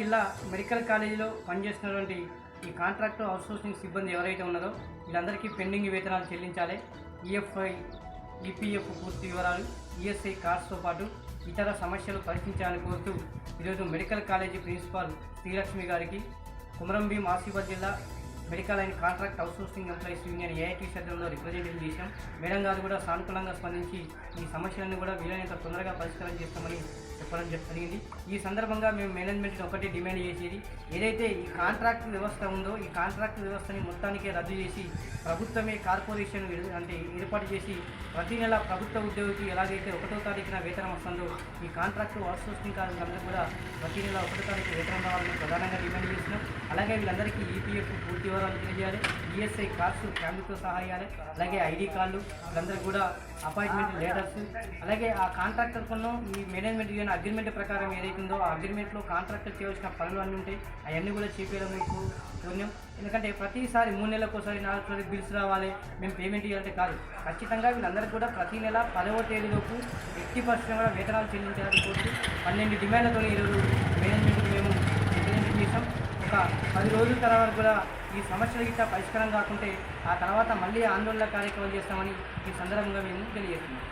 జిల్లా మెడికల్ కాలేజీలో పనిచేస్తున్నటువంటి ఈ కాంట్రాక్ట్ అవుట్సోర్సింగ్ సిబ్బంది ఎవరైతే ఉన్నారో వీళ్ళందరికీ పెండింగ్ వేతనాలు చెల్లించాలి. ఈఎఫ్ఐ ఈపీఎఫ్ పూర్తి వివరాలు ఈఎస్ఐ కార్డ్స్తో పాటు ఇతర సమస్యలు పరిష్కరించాలని కోరుతూ ఈరోజు మెడికల్ కాలేజీ ప్రిన్సిపాల్ శ్రీలక్ష్మి గారికి కుమరంభీం ఆసిఫాబాద్ జిల్లా medical and contract outsourcing employees union AIT సభ్యులలో representation చేశాం. మేడం గారు కూడా సానుకూలంగా స్పందించి ఈ సమస్యలను కూడా వీలైనంత తొందరగా పరిష్కారం చేస్తామని చెప్పడం జరిగింది ఈ సందర్భంగా మేము మేనేజ్మెంట్ని ఒకటి డిమాండ్ చేసేది ఏదైతే ఈ కాంట్రాక్ట్ వ్యవస్థ ఉందో ఈ కాంట్రాక్ట్ వ్యవస్థని మొత్తానికే రద్దు చేసి ప్రభుత్వమే కార్పొరేషన్ అంటే ఏర్పాటు చేసి ప్రతి నెల ప్రభుత్వ ఉద్యోగికి ఎలాగైతే ఒకటో తారీఖున వేతనం వస్తుందో ఈ కాంట్రాక్ట్ అవుట్సోర్సింగ్ కార్మికులందరూ కూడా ప్రతి నెల ఒకటో తారీఖు వేతనం రావాలని ప్రధానంగా డిమాండ్ చేసినాం అలాగే వీళ్ళందరికీ ఈపీఎఫ్ పూర్తి వివరాలు తెలియజేయాలి ఈఎస్ఐ కార్డ్స్ ఫ్యామిలీతో సహా ఇవ్వాలి అలాగే ఐడి కార్డులు వీళ్ళందరికీ కూడా అపాయింట్మెంట్ లెటర్స్. అలాగే ఆ కాంట్రాక్టర్ కొన్న ఈ మేనేజ్మెంట్ ఇవ్వని అగ్రిమెంట్ ప్రకారం ఏదైతుందో ఆ అగ్రిమెంట్లో కాంట్రాక్టర్ చేయవలసిన పనులు అన్నీ ఉంటాయి. అవన్నీ కూడా చేపేయడం మీకు పుణ్యం ఎందుకంటే ప్రతిసారి మూడు నెలలకు ఒకసారి నాలుగు నెలలకు బిల్స్ రావాలి. మేము పేమెంట్ ఇవ్వాలంటే కాదు. ఖచ్చితంగా వీళ్ళందరికీ కూడా ప్రతి నెల పదవ తేదీలోపు ఎట్టి పరిస్థితుల్లో కూడా వేతనాలు చెల్లించాలని కోరుతూ పన్నెండు డిమాండ్లతో ఈరోజు మేనేజ్మెంట్కి మేము రిప్రజెంట్ చేసాం ఒక పది రోజుల తర్వాత కూడా ఈ సమస్యల గిట్ట పరిష్కారం కాకుంటే ఆ తర్వాత మళ్ళీ ఆందోళన కార్యక్రమం చేస్తామని ఈ సందర్భంగా మేము తెలియజేస్తున్నాం.